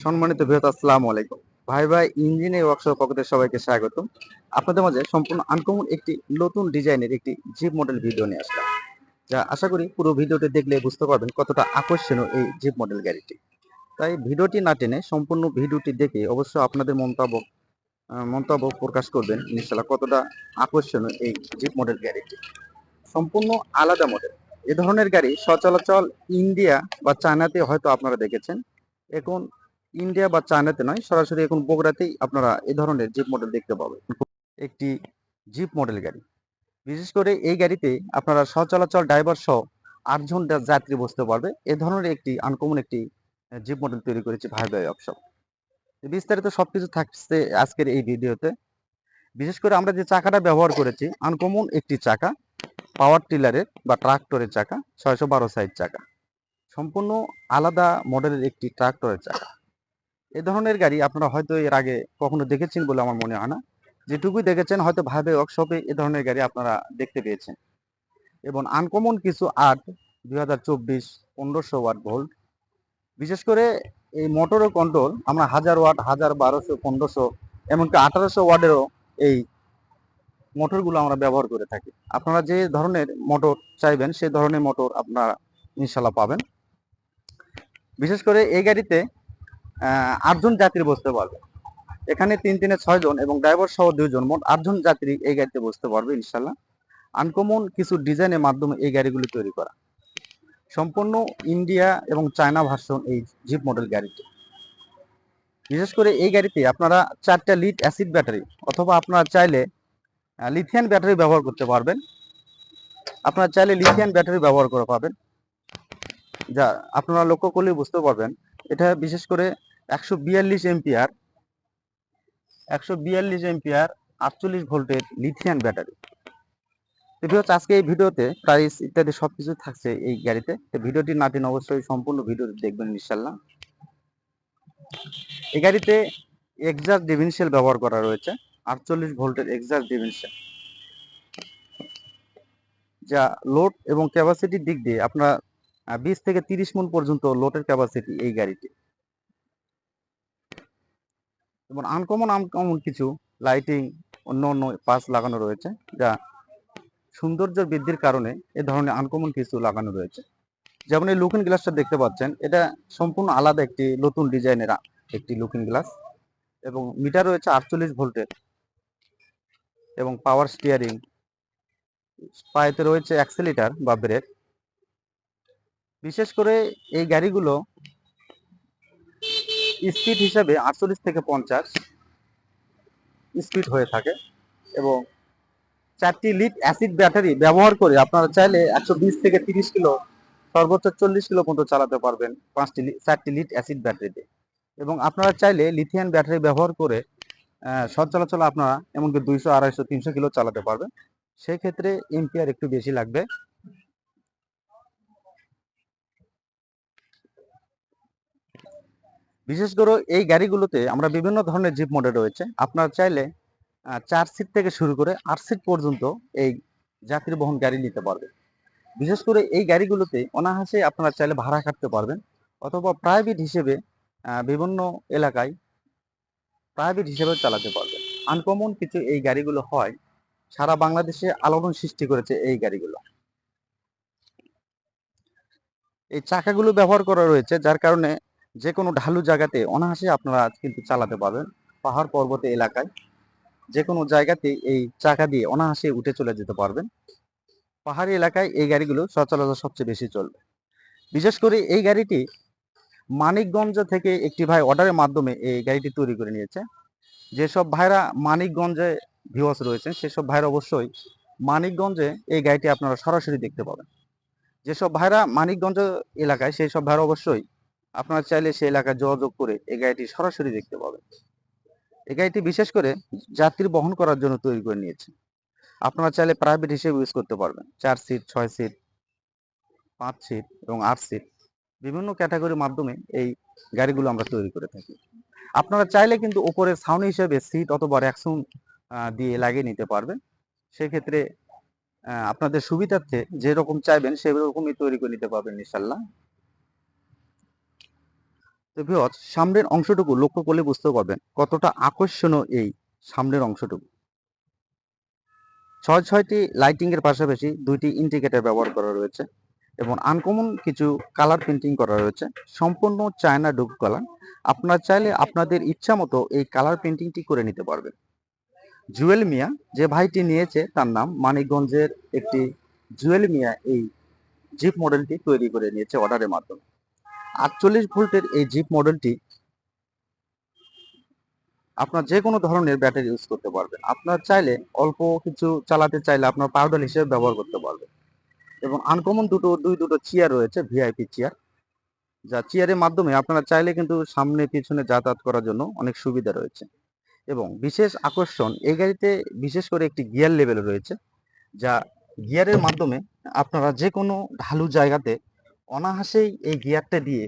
সম্মানিত বৃহৎ আসসালাম আলাইকুম। ভাই ভাই ইঞ্জিনিয়ার ওয়ার্কশপ পক্ষে সবাইকে স্বাগত আপনাদের মাঝে সম্পূর্ণ আনকমন একটি নতুন ডিজাইনের একটি জিপ মডেল ভিডিও নিয়ে আসলাম। যা আশা করি পুরো ভিডিওটি দেখলে বুঝতে পারবেন কতটা আকর্ষণীয় এই জিপ মডেল গাড়িটি। তাই ভিডিওটি না টেনে সম্পূর্ণ ভিডিওটি দেখে অবশ্যই আপনাদের মন্তব্য মন্তব্য প্রকাশ করবেন। ইনশাল্লাহ কতটা আকর্ষণীয় এই জিপ মডেল গাড়িটি। সম্পূর্ণ আলাদা মডেল এ ধরনের গাড়ি সচলাচল ইন্ডিয়া বা চায়নাতে হয়তো আপনারা দেখেছেন। এখন ইন্ডিয়া বা চায়নাতে নয়, সরাসরি এখন বগুড়াতেই আপনারা এ ধরনের জিপ মডেল দেখতে পাবেন। একটি জিপ মডেল গাড়ি। বিশেষ করে এই গাড়িতে আপনারা সচলাচল ড্রাইভার সহ আটজন যাত্রী বসতে পারবে। এ ধরনের একটি আনকমন একটি জিপ মডেল তৈরি করেছে ভাই ভাই অপশপ বিস্তারিত সবকিছু থাকছে আজকের এই ভিডিওতে। বিশেষ করে আমরা যে চাকাটা ব্যবহার করেছি আনকমন একটি চাকা পাওয়ার টিলারের বা ট্রাক্টরের চাকা, ছয়শো বারো সাইজ চাকা। সম্পূর্ণ আলাদা মডেলের একটি ট্রাক্টরের চাকা। এই ধরনের গাড়ি আপনারা হয়তো এর আগে কখনো দেখেছেন বলে আমার মনে হয় না। যেটুকুই দেখেছেন হয়তো ভাবে ওয়ার্কশপে এ ধরনের গাড়ি আপনারা দেখতে পেয়েছেন। এবং আনকমন কিছু আট, দুই হাজার চব্বিশ, পনেরোশো ওয়াট ভোল্ট বিশেষ করে এই মোটরের কন্ট্রোল আমরা হাজার ওয়াট, হাজার বারোশো, পনেরোশো, এমনকি আঠারোশো ওয়াটেরও এই মোটরগুলো আমরা ব্যবহার করে থাকি। আপনারা যে ধরনের মোটর চাইবেন, সে ধরনের মোটর আপনারা ইনশাল্লাহ পাবেন। বিশেষ করে এই গাড়িতে আটজন যাত্রী বসতে পারবে। এখানে তিন, তিনে ছয় জন এবং ড্রাইভার সহ দুইজন মোট আটজন যাত্রী এই গাড়িতে বসতে পারবে ইনশাল্লাহ আনকমন কিছু ডিজাইনের মাধ্যমে এই গাড়িগুলি তৈরি করা। সম্পূর্ণ ইন্ডিয়া এবং চায়না ভার্সন এই জিপ মডেল গাড়িটি। বিশেষ করে এই গাড়িতে আপনারা চারটা লিড অ্যাসিড ব্যাটারি অথবা আপনারা চাইলে লিথিয়ান ব্যাটারি ব্যবহার করতে পারবেন। আপনারা চাইলে লিথিয়ান ব্যাটারি ব্যবহার করে পাবেন। যা আপনারা লক্ষ্য করলে বুঝতে পারবেন। এটা বিশেষ করে একশো বিয়াল্লিশ এমপিআর, একশো বিয়াল্লিশ এমপিআর, আটচল্লিশ ভোল্টের লিথিয়ান ব্যাটারি তো আজকে এই ভিডিওতে প্রাইস ইত্যাদি সবকিছু থাকছে এই গাড়িতে। তো ভিডিওটি না টেনে অবশ্যই সম্পূর্ণ ভিডিওটি দেখবেন ইনশাল্লাহ এই গাড়িতে এক্সাস্ট ডিভিনশিয়াল ব্যবহার করা রয়েছে, আটচল্লিশ ভোল্টের এক্সাস্ট ডিভিনশিয়াল যা লোড এবং ক্যাপাসিটির দিক দিয়ে আপনার বিশ থেকে তিরিশ মন পর্যন্ত লোডের ক্যাপাসিটি এই গাড়িটি এবং আনকমন আনকমন কিছু লাইটিং অন্য অন্য পাস লাগানো রয়েছে, যা সৌন্দর্য বৃদ্ধির কারণে এ ধরনের আনকমন কিছু লাগানো রয়েছে। যেমন এই লুকিং গ্লাসটা দেখতে পাচ্ছেন, এটা সম্পূর্ণ আলাদা একটি নতুন ডিজাইনের একটি লুকিং গ্লাস এবং মিটার রয়েছে আটচল্লিশ ভোল্টের এবং পাওয়ার স্টিয়ারিং পায়েতে রয়েছে অ্যাক্সেলিটার বা ব্রেক বিশেষ করে এই গাড়িগুলো স্পিড হিসাবে আটচল্লিশ থেকে পঞ্চাশ স্পিড হয়ে থাকে এবং চারটি লিড অ্যাসিড ব্যাটারি ব্যবহার করে আপনারা চাইলে একশো বিশ থেকে তিরিশ কিলো, সর্বোচ্চ চল্লিশ কিলো পর্যন্ত চালাতে পারবেন পাঁচটি চারটি লিড অ্যাসিড ব্যাটারিতে। এবং আপনারা চাইলে লিথিয়ান ব্যাটারি ব্যবহার করে সচলাচল আপনারা এমনকি দুইশো, আড়াইশো, তিনশো কিলো চালাতে পারবেন। সেক্ষেত্রে এমপিআর একটু বেশি লাগবে। বিশেষ করে এই গাড়িগুলোতে আমরা বিভিন্ন ধরনের জিপ মডেল রয়েছে। আপনারা চাইলে চার সিট থেকে শুরু করে আট সিট পর্যন্ত এই যাত্রী বহন গাড়ি নিতে পারবে বিশেষ করে এই গাড়িগুলোতে অনায়াসে আপনারা চাইলে ভাড়া কাটতে পারবেন অথবা প্রাইভেট হিসেবে বিভিন্ন এলাকায় প্রাইভেট হিসেবে চালাতে পারবেন। আনকমন কিছু এই গাড়িগুলো হয়, সারা বাংলাদেশে আলোড়ন সৃষ্টি করেছে এই গাড়িগুলো। এই চাকাগুলো ব্যবহার করা রয়েছে, যার কারণে যে কোনো ঢালু জায়গাতে অনায়াসে আপনারা কিন্তু চালাতে পারবেন। পাহাড় পর্বত এলাকায় যে কোনো জায়গাতে এই চাকা দিয়ে অনায়াসে উঠে চলে যেতে পারবেন। পাহাড়ি এলাকায় এই গাড়িগুলো সচরাচর সবচেয়ে বেশি চলবে। বিশেষ করে এই গাড়িটি মানিকগঞ্জ থেকে একটি ভাই অর্ডারের মাধ্যমে এই গাড়িটি তৈরি করে নিয়েছে। যেসব ভাইরা মানিকগঞ্জে ভিউয়ার্স রয়েছেন, সেসব ভাইরা অবশ্যই মানিকগঞ্জে এই গাড়িটি আপনারা সরাসরি দেখতে পাবেন। যেসব ভাইরা মানিকগঞ্জ এলাকায় সেই সব ভাইরা অবশ্যই আপনারা চাইলে সেই এলাকায় যোগাযোগ করে এই গাড়িটি সরাসরি দেখতে পাবেন। এই গাড়িটি বিশেষ করে যাত্রী বহন করার জন্য তৈরি করে নিয়েছে। আপনারা চাইলে প্রাইভেট হিসেবে ইউজ করতে পারবেন। চার সিট ছয় সিট পাঁচ সিট এবং আট সিট বিভিন্ন ক্যাটাগরির মাধ্যমে এই গাড়িগুলো আমরা তৈরি করে থাকি। আপনারা চাইলে কিন্তু উপরে সাউন্ড হিসেবে সিট অথবা র্যাকসুন দিয়ে লাগিয়ে নিতে পারবেন। সেক্ষেত্রে আপনাদের সুবিধার্থে যেরকম চাইবেন সেরকমই তৈরি করে নিতে পারবেন ইনশাল্লাহ তো সামনের অংশটুকু লক্ষ্য করলে বুঝতে পারবেন কতটা আকর্ষণীয় এই সামনের অংশটুকু। ছয়, ছয়টি লাইটিং এর পাশাপাশি দুইটি ইন্ডিকেটর ব্যবহার করা রয়েছে এবং আনকমন কিছু কালার পেন্টিং করা রয়েছে। সম্পূর্ণ চায়না ডুব কালার আপনারা চাইলে আপনাদের ইচ্ছা মতো এই কালার পেন্টিংটি করে নিতে পারবেন। জুয়েল মিয়া যে ভাইটি নিয়েছে তার নাম মানিকগঞ্জের একটি জুয়েল মিয়া এই জিপ মডেলটি তৈরি করে নিয়েছে অর্ডারের মাধ্যমে। আটচল্লিশ ভোল্টের এই জিপ মডেলটি আপনার যে কোনো ধরনের ব্যাটারি ইউজ করতে পারবেন। আপনার চাইলে অল্প কিছু চালাতে চাইলে আপনার পাউডার হিসেবে ব্যবহার করতে পারবেন। এবং আনকমন দুটো, দুই, দুটো চেয়ার রয়েছে ভিআইপি চেয়ার যা চেয়ারের মাধ্যমে আপনারা চাইলে কিন্তু সামনে, পিছনে যাতায়াত করার জন্য অনেক সুবিধা রয়েছে। এবং বিশেষ আকর্ষণ, এই গাড়িতে বিশেষ করে একটি গিয়ার লেভেল রয়েছে, যা গিয়ারের মাধ্যমে আপনারা যে কোনো ঢালু জায়গাতে অনায়াসেই এই গিয়ারটা দিয়ে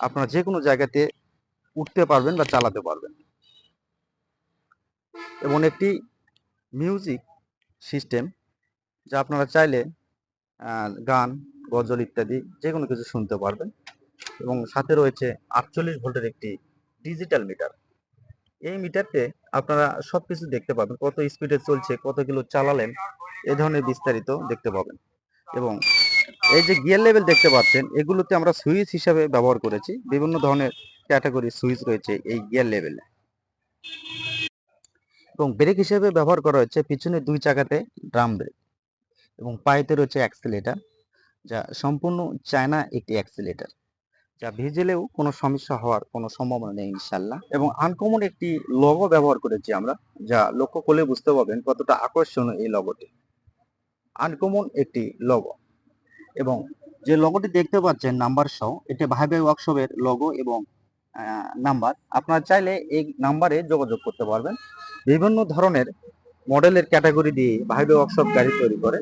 আপনারা যে কোনো জায়গাতে উঠতে পারবেন বা চালাতে পারবেন। এবং একটি মিউজিক সিস্টেম যা আপনারা চাইলে গান, গজল ইত্যাদি যে কোনো কিছু শুনতে পারবেন। এবং সাথে রয়েছে আটচল্লিশ ভোল্টের একটি ডিজিটাল মিটার। এই মিটারতে আপনারা সব কিছু দেখতে পাবেন, কত স্পিডে চলছে, কত কিলো চালালেন, এ ধরনের বিস্তারিত দেখতে পাবেন। এবং এই যে গিয়ার লেভেল দেখতে পাচ্ছেন, এগুলোতে আমরা সুইচ হিসাবে ব্যবহার করেছি। বিভিন্ন ধরনের ক্যাটাগরি সুইচ রয়েছে এই গিয়ার লেভেলে এবং ব্রেক হিসেবে ব্যবহার করা হচ্ছে পিছনে দুই চাকাতে ড্রাম ব্রেক এবং পায়েতে রয়েছে অ্যাক্সিলেটার যা সম্পূর্ণ চায়না একটি অ্যাক্সিলেটার যা ভিজেলেও কোনো সমস্যা হওয়ার কোনো সম্ভাবনা নেই ইনশাল্লাহ এবং আনকমন একটি লগো ব্যবহার করেছি আমরা, যা লক্ষ্য করলে বুঝতে পারবেন কতটা আকর্ষণীয় এই লগোটি আনকমন একটি লগো এবং যে লগোটি দেখতে পাচ্ছেন নাম্বার সহ, এটি ভাই ভাই ওয়ার্কশপের লগো এবং নাম্বার আপনারা চাইলে এই নাম্বারে যোগাযোগ করতে পারবেন। বিভিন্ন ধরনের মডেলের ক্যাটাগরি দিয়ে ভাই ভাই ওয়ার্কশপ গাড়ি তৈরি করে।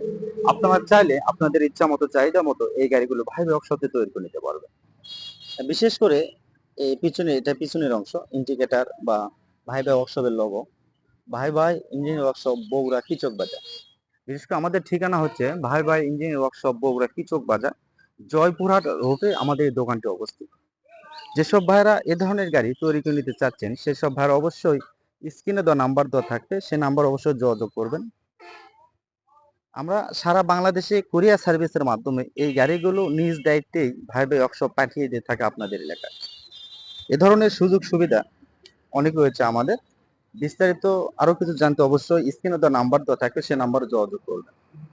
আপনারা চাইলে আপনাদের ইচ্ছা মতো, চাহিদা মতো এই গাড়িগুলো ভাই ভাই ওয়ার্কশপে তৈরি করে নিতে পারবেন। বিশেষ করে এই পিছনে, এটা পিছনের অংশ ইন্ডিকেটার বা ভাই ভাই ওয়ার্কশপের লোগো ভাই ভাই ইঞ্জিনিয়ার ওয়ার্কশপ বগুড়া কিচক বাজার বিশেষ করে আমাদের ঠিকানা হচ্ছে ভাই ভাই ইঞ্জিনিয়ার ওয়ার্কশপ বগুড়া কিচক বাজার, জয়পুরহাট রোডে আমাদের এই দোকানটি অবস্থিত। যেসব ভাইরা এ ধরনের গাড়ি তৈরি করে নিতে চাচ্ছেন, সেসব ভাইরা অবশ্যই স্ক্রিনে দেওয়া নাম্বার দেওয়া থাকবে, সে নাম্বার অবশ্যই যোগাযোগ করবেন। আমরা সারা বাংলাদেশে কুরিয়ার সার্ভিসের মাধ্যমে এই গাড়িগুলো নিজ দায়িত্বেই ভাই ভাই ওয়ার্কশপ পাঠিয়ে দিয়ে থাকে আপনাদের এলাকায়। এ ধরনের সুযোগ সুবিধা অনেক রয়েছে আমাদের। বিস্তারিত আরও কিছু জানতে অবশ্যই স্ক্রিনে দেওয়া নাম্বার দেওয়া থাকে সে নাম্বারে যোগাযোগ করবেন।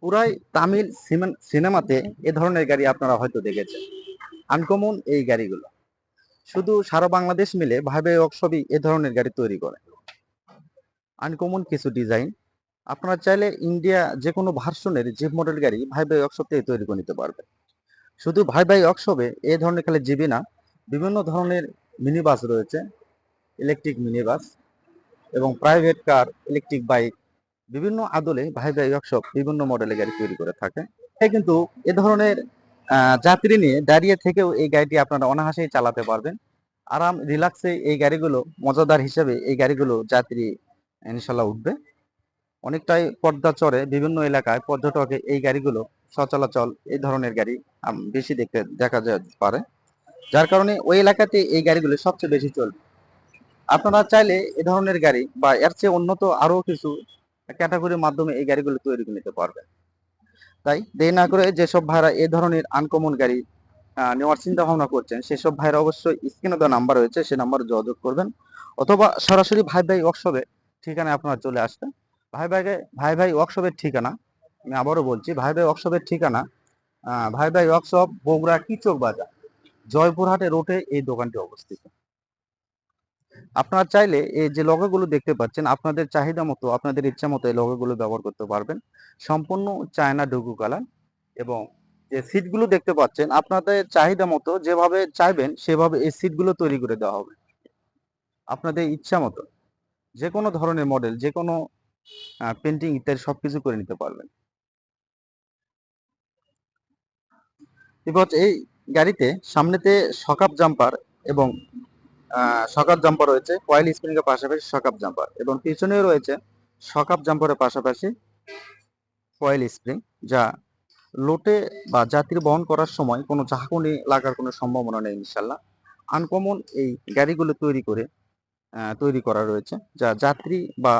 পুরাই তামিল সিনেমা- সিনেমাতে এ ধরনের গাড়ি আপনারা হয়তো দেখেছেন। আনকমন এই গাড়িগুলো। শুধু সারা বাংলাদেশ মিলে ভাই ওয়ার্কশপই এ ধরনের গাড়ি তৈরি করে। আনকমন কিছু ডিজাইন। আপনারা চাইলে ইন্ডিয়া যে কোনো ভার্সনের জিপ মডেল গাড়ি ভাই ভাই ওয়ার্কশপ থেকে তৈরি করে নিতে পারবে শুধু ভাই ভাই ওয়ার্কশপে এ ধরনের খালি জিবি না, বিভিন্ন ধরনের মিনি বাস রয়েছে, ইলেকট্রিক মিনি বাস এবং প্রাইভেট কার ইলেকট্রিক বাইক বিভিন্ন আদলে ভাই ভাই ওয়ার্কশপ বিভিন্ন মডেলের গাড়ি তৈরি করে থাকে। তাই কিন্তু এ ধরনের যাত্রী নিয়ে দাঁড়িয়ে থেকেও এই গাড়িটি আপনারা অনায়াসেই চালাতে পারবেন। আরাম রিল্যাক্সে এই গাড়িগুলো, মজাদার হিসেবে এই গাড়িগুলো যাত্রী ইনশাল্লাহ উঠবে। অনেকটাই পর্দা চড়ে বিভিন্ন এলাকায় পর্যটকে এই গাড়িগুলো সচলাচল এই ধরনের গাড়ি বেশি দেখতে দেখা যেতে পারে। যার কারণে ওই এলাকাতে এই গাড়িগুলো সবচেয়ে বেশি চলবে। আপনারা চাইলে এ ধরনের গাড়ি বা এর চেয়ে উন্নত আরও কিছু ক্যাটাগরির মাধ্যমে এই গাড়িগুলো তৈরি করে নিতে পারবেন। তাই দেরি না করে যেসব ভাইরা এ ধরনের আনকমন গাড়ি নেওয়ার চিন্তা ভাবনা করছেন, সেসব ভাইরা অবশ্যই স্ক্রিনে দেওয়া নাম্বার রয়েছে সেই নাম্বারে যোগাযোগ করবেন। অথবা সরাসরি ভাই ভাই ওয়ার্কশপে ঠিকানায় আপনারা চলে আসবেন ভাই ভাই ভাই ভাই ওয়ার্কশপের ঠিকানা, আমি আবারও বলছি, ভাই ভাই ওয়ার্কশপের ঠিকানা ভাই ভাই ওয়ার্কশপ বগুড়া কিচক বাজার, জয়পুরহাটে রোডে এই দোকানটি অবস্থিত। আপনারা চাইলে এই যে লগোগুলো দেখতে পাচ্ছেন, আপনাদের চাহিদা মতো, আপনাদের ইচ্ছা মতো এই লগোগুলো ব্যবহার করতে পারবেন। সম্পূর্ণ চায়না ডুগু কালার এবং যে সিটগুলো দেখতে পাচ্ছেন, আপনাদের চাহিদা মতো যেভাবে চাইবেন, সেভাবে এই সিটগুলো তৈরি করে দেওয়া হবে। আপনাদের ইচ্ছা মতো যে কোনো ধরনের মডেল যে কোনো পেন্টিং ইত্যাদি সবকিছু করে নিতে পারবেন। এবার এই গাড়িতে সামনেতে সকাপ জাম্পার এবং সকাপ জাম্পার রয়েছে কয়েল স্প্রিং এর পাশাপাশি সকাপ জাম্পার এবং পিছনেও রয়েছে সকাপ জাম্পারের পাশাপাশি কয়েল স্প্রিং যা লোটে বা যাত্রী বহন করার সময় কোনো ঝাঁকুনি লাগার কোনো সম্ভাবনা নেই, ইনশাল্লাহ। আনকমন এই গাড়িগুলো তৈরি করে তৈরি করা রয়েছে, যা যাত্রী বা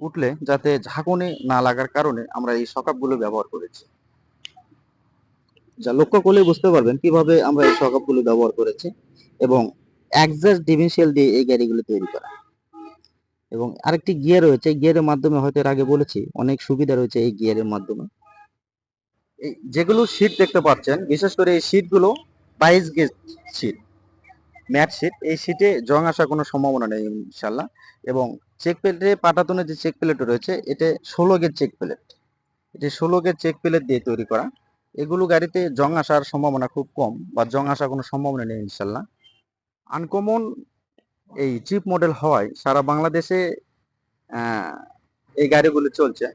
উঠলে যাতে ঝাঁকুনি না লাগার কারণে আমরা এই সকাপগুলো ব্যবহার করেছি। যা লক্ষ্য করলে বুঝতে পারবেন কীভাবে আমরা এই সকাপগুলো ব্যবহার করেছি এবং একজাস্ট ডিফেন্সিয়াল দিয়ে এই গাড়িগুলো তৈরি করা। এবং আরেকটি গিয়ার রয়েছে গিয়ারের মাধ্যমে হয়তো এর আগে বলেছি, অনেক সুবিধা রয়েছে এই গিয়ারের মাধ্যমে। এই যেগুলো শীট দেখতে পাচ্ছেন, বিশেষ করে এই শীটগুলো বাইশ গেজ শীট ম্যাট শীট এই শীটে জং আসার কোনো সম্ভাবনা নেই ইনশাল্লাহ এবং চেক প্লেটে পাটাতনের যে চেক প্লেট রয়েছে এটা ষোলো গেজ চেক প্লেট এটি ষোলো গেজ চেক প্লেট দিয়ে তৈরি করা। এগুলো গাড়িতে জং আসার সম্ভাবনা খুব কম বা জং আসার কোনো সম্ভাবনা নেই, ইনশাল্লাহ। আনকমন এই চিপ মডেল হওয়ায় সারা বাংলাদেশে এই গাড়িগুলো চলছে।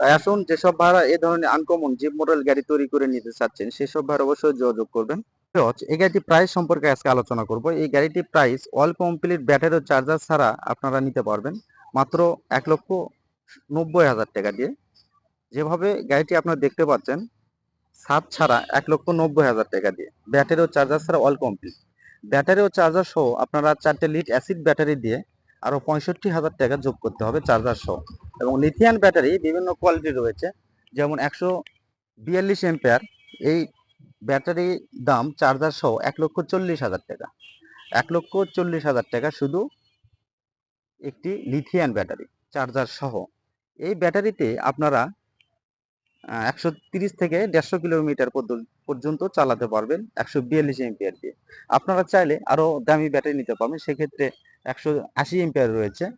তাই আসুন যেসব ভাড়া এই ধরনের আনকমন জিপ মডেল গাড়ি তৈরি করে নিতে চাচ্ছেন, সেসব ভাড়া অবশ্যই যোগাযোগ করবেন। এই গাড়িটি প্রাইস সম্পর্কে আজকে আলোচনা করব। এই গাড়িটির price all complete battery charger ছাড়া আপনারা নিতে পারবেন মাত্র এক লক্ষ নব্বই হাজার টাকা দিয়ে। যেভাবে গাড়িটি আপনারা দেখতে পাচ্ছেন সাত ছাড়া এক লক্ষ নব্বই হাজার টাকা দিয়ে। ব্যাটারি ও চার্জার ছাড়া অল কমপ্লিট ব্যাটারি ও চার্জার সহ আপনারা চারটে লিড অ্যাসিড ব্যাটারি দিয়ে আরও পঁয়ষট্টি হাজার টাকা যোগ করতে হবে চার্জার সহ। এবং লিথিয়ান ব্যাটারি বিভিন্ন কোয়ালিটি রয়েছে। যেমন একশো বিয়াল্লিশ এম্পেয়ার এই ব্যাটারি দাম চার্জার সহ এক লক্ষ চল্লিশ হাজার টাকা। এক লক্ষ চল্লিশ হাজার টাকা শুধু একটি লিথিয়ান ব্যাটারি চার্জার সহ। এই ব্যাটারিতে আপনারা একশো তিরিশ থেকে দেড়শো কিলোমিটার পর্যন্ত- চালাতে পারবেন একশো বিয়াল্লিশ এম্পিয়ার দিয়ে। আপনারা চাইলে আরও দামি ব্যাটারি নিতে পারবেন, সেক্ষেত্রে একশো আশি এম্পিয়ার রয়েছে।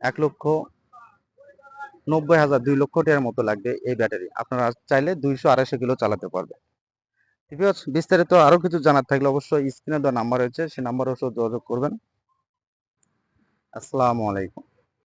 এক লক্ষ নব্বই হাজার দুই লক্ষ টাকার মতো লাগবে এই ব্যাটারি। আপনারা চাইলে দুইশো আড়াইশো কিলো চালাতে আছে বিস্তারিত আরও কিছু জানার থাকলে অবশ্যই স্ক্রিনে দেওয়া নাম্বার রয়েছে, সেই নাম্বার অবশ্যই যোগাযোগ করবেন। আসসালামু আলাইকুম।